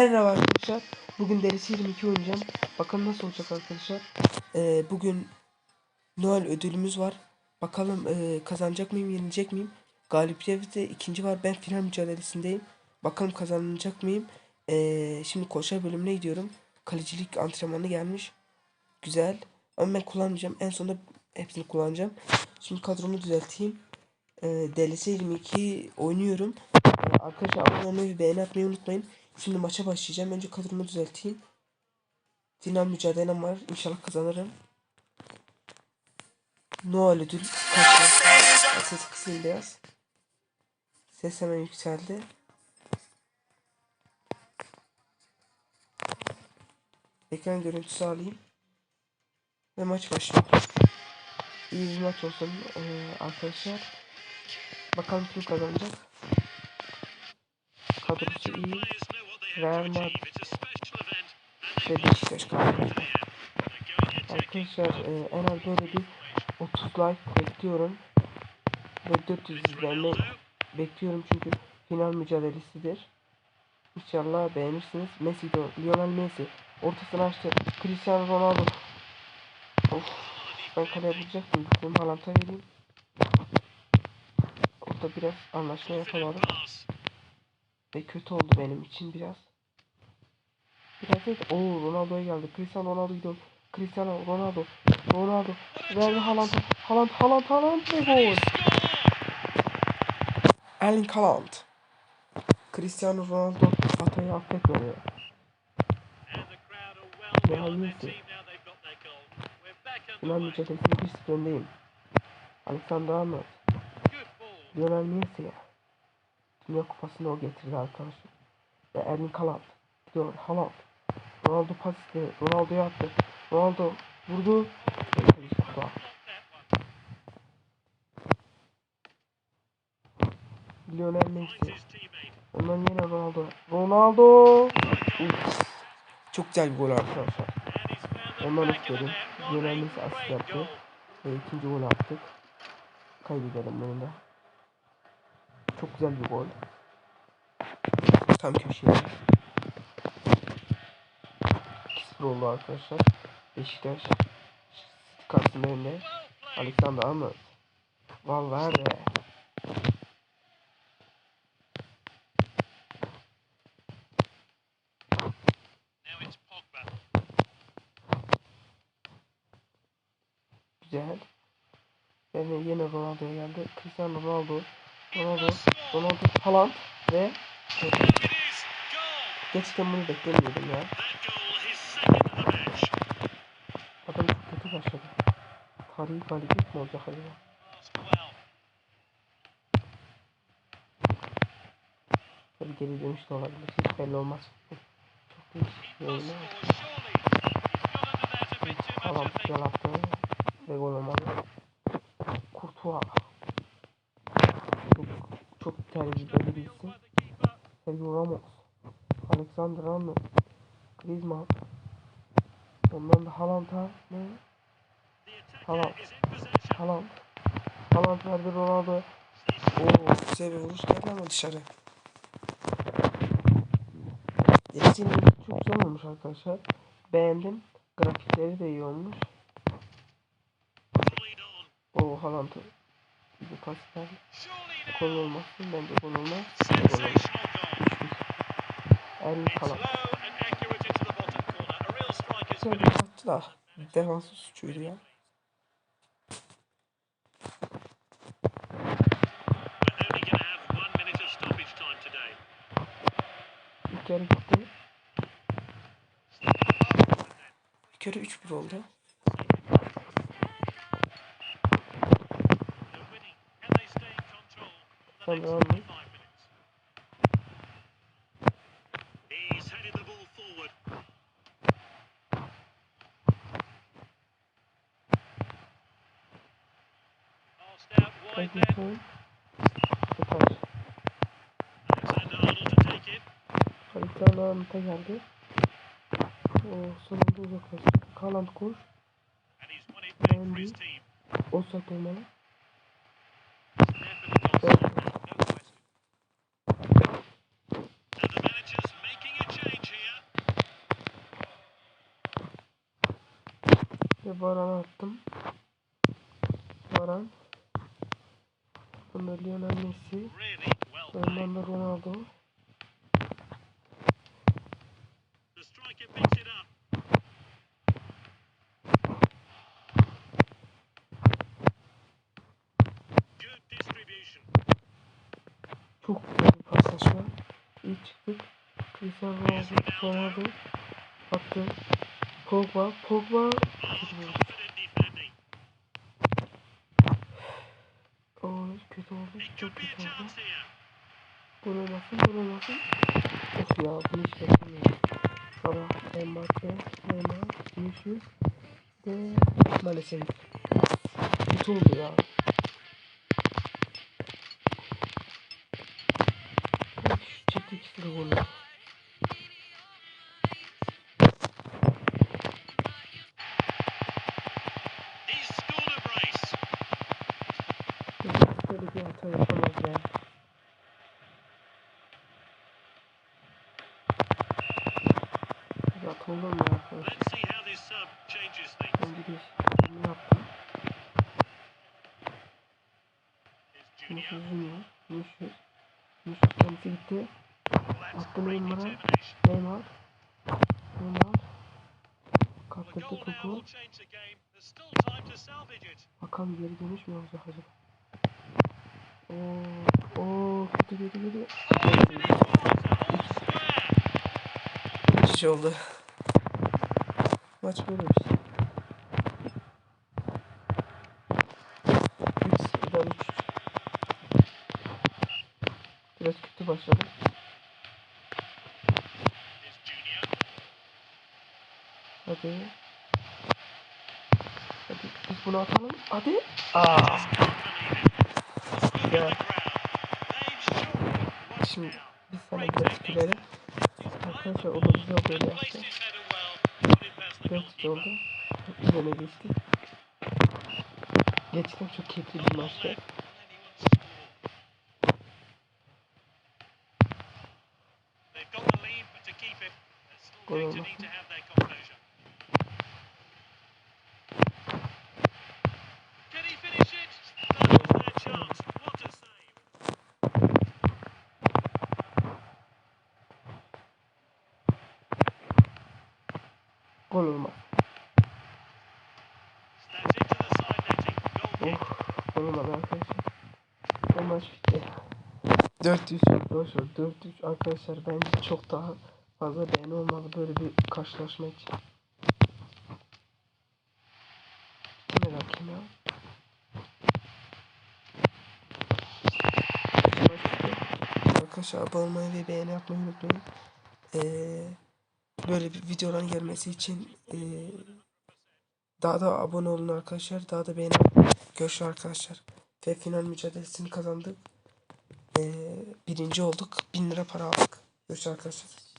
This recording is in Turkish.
Merhaba arkadaşlar. Bugün derisi 22 oynayacağım. Bakalım nasıl olacak arkadaşlar. Ee, bugün Noel ödülümüz var. Bakalım e, kazanacak mıyım, yenilecek miyim? Galibiyette ikinci var. Ben final mücadelesindeyim. Bakalım kazanacak mıyım? Ee, şimdi koşar bölümüne gidiyorum. Kalecilik antrenmanı gelmiş. Güzel. Ama ben kullanmayacağım. En sonunda hepsini kullanacağım. Şimdi kadromu düzelteyim. Ee, DLC 22 oynuyorum. Ee, Arkadaşlar abone olmayı ve beğeni atmayı unutmayın. Şimdi maça başlayacağım. Önce kadromu düzelteyim. Final mücadelem var. İnşallah kazanırım. Noel ödül kaçtı. Ses kısayım biraz. Ses hemen yükseldi. Ekran görüntüsü alayım. Ve maç başlıyor. İyi bir maç olsun ee, arkadaşlar. Bakalım kim kazanacak. Kadrosu iyi. Madrid ve Beşiktaş kazanacak. Arkadaşlar e, en az böyle bir 30 like bekliyorum. Ve 400 izlenme bekliyorum çünkü final mücadelesidir. İnşallah beğenirsiniz. Messi, de, Lionel Messi ortasını açtı. Cristiano Ronaldo. Of, ben kaleye vuracaktım. Dedim Haaland'a vereyim. Orada biraz anlaşma yapamadım. Ve kötü oldu benim için biraz. Biraz değil. Oo Ronaldo'ya geldi. Cristiano Ronaldo gidiyor. Cristiano Ronaldo. Ronaldo. Verdi Haaland'a. Haaland, Haaland, Haaland ve gol. Erling Haaland. Cristiano Ronaldo hatayı affetmiyor. Real Messi. Final mücadelesinde 1-0 öndeyim. Alexander Arnold. Lionel Messi. Dünya kupasını o getirdi arkadaşlar. Ve Erling Haaland. Gidiyor Haaland. Ronaldo pas istedi. Ronaldo'ya attı. Ronaldo vurdu. Lionel Messi. Ondan yine Ronaldo. Ronaldo. Uf. Çok güzel bir gol arkadaşlar. Ondan istedim. Lionel Messi asist yaptı. Ve ikinci gol attık. Kaybedelim bunu da. Çok güzel bir gol. Tam köşeye. 2-0 oldu arkadaşlar. Beşiktaş karşısında önde. Alexander Arnold. Valverde. Güzel. Yani yine Ronaldo'ya geldi. Cristiano Ronaldo. Ronaldo. Ronaldo. Haaland. Ve Gerçekten bunu beklemiyordum ya. Adam çok kötü başladı. Tarihi galibiyet mi olacak acaba? Tabii geri dönüş de olabilir. Hiç belli olmaz. Çok değişik bir oyun. Haaland güzel attı. Ve gol olmadı. Kurtuğa. Bir isim. Sergio Ramos. Alexander Arnold. Griezmann. Ondan da Haaland'a ne? Haaland. Haaland. Haaland verdi Ronaldo. Oo, güzel bir vuruş geldi ama dışarı. Denizin çok güzel olmuş arkadaşlar. Beğendim. Grafikleri de iyi olmuş. O Haaland'ı bir pas verdi. Gol olmasın gol olmaz. Gol olmaz. Erling Haaland. Bir attı da defansı suçuydu ya. İlk yarı gitti. İlk yarı 3-1 oldu. Oyun. Süper. Cristiano Ronaldo geldi. O sonunda uzaklaştı. Haaland koş. And he's won Ve Varan'a attım. Varan. Bunda Lionel Messi. Ondan da Ronaldo. Çok güzel bir paslaşma. İyi çıktık. Cristiano. Ronaldo. Attı. Pogba. Pogba. Oo, kötü oldu. Çok kötü oldu. Gol olmasın. Gol olmasın. Of ya bunu hiç beklemiyorum. Salah, Mbappe, Neymar, Vinicius ve maalesef kötü oldu ya. Çekti ikisi de golü. Böyle bir hata yapamaz ya. Ya olur mu ya arkadaşlar? Ben bir değişikliğini yaptım. Here's Vinicius Junior. Junior. Vinicius. Vinicius kendisi gitti. Well, that's Attı great Neymar'a. Neymar. Neymar. Kaptırdı topu. Bakalım geri dönüş mü olacak acaba? Oo, oo, kötü kötü kötü. Oh, and it was all square. Müthiş oldu. Maç böyle bir şey. 3 sıfırdan 3 Biraz kötü başladı. Hadi. Hadi biz bunu atalım. Hadi. Aa. Just Şimdi biz sana biraz gülelim. Arkadaşlar o da o böyle yaptı. placed his header well. Put it past the 4 goalkeeper. oldu. Üzerine geçtik. Gerçekten çok keyifli bir maçtı. left, and Gol olmaz. Oh, olmadı arkadaşlar. O maç bitti. 4-3 arkadaşlar 4-3 arkadaşlar bence çok daha fazla beğeni olmalı böyle bir karşılaşma için. Kime rakip ya? Arkadaşlar abone olmayı ve beğeni yapmayı unutmayın. Ee, böyle bir videoların gelmesi için ee, daha da abone olun arkadaşlar. Daha da beğeni yapın. Görüşürüz arkadaşlar. Ve final mücadelesini kazandık. Ee, birinci olduk. 1000 lira para aldık. Görüşürüz arkadaşlar.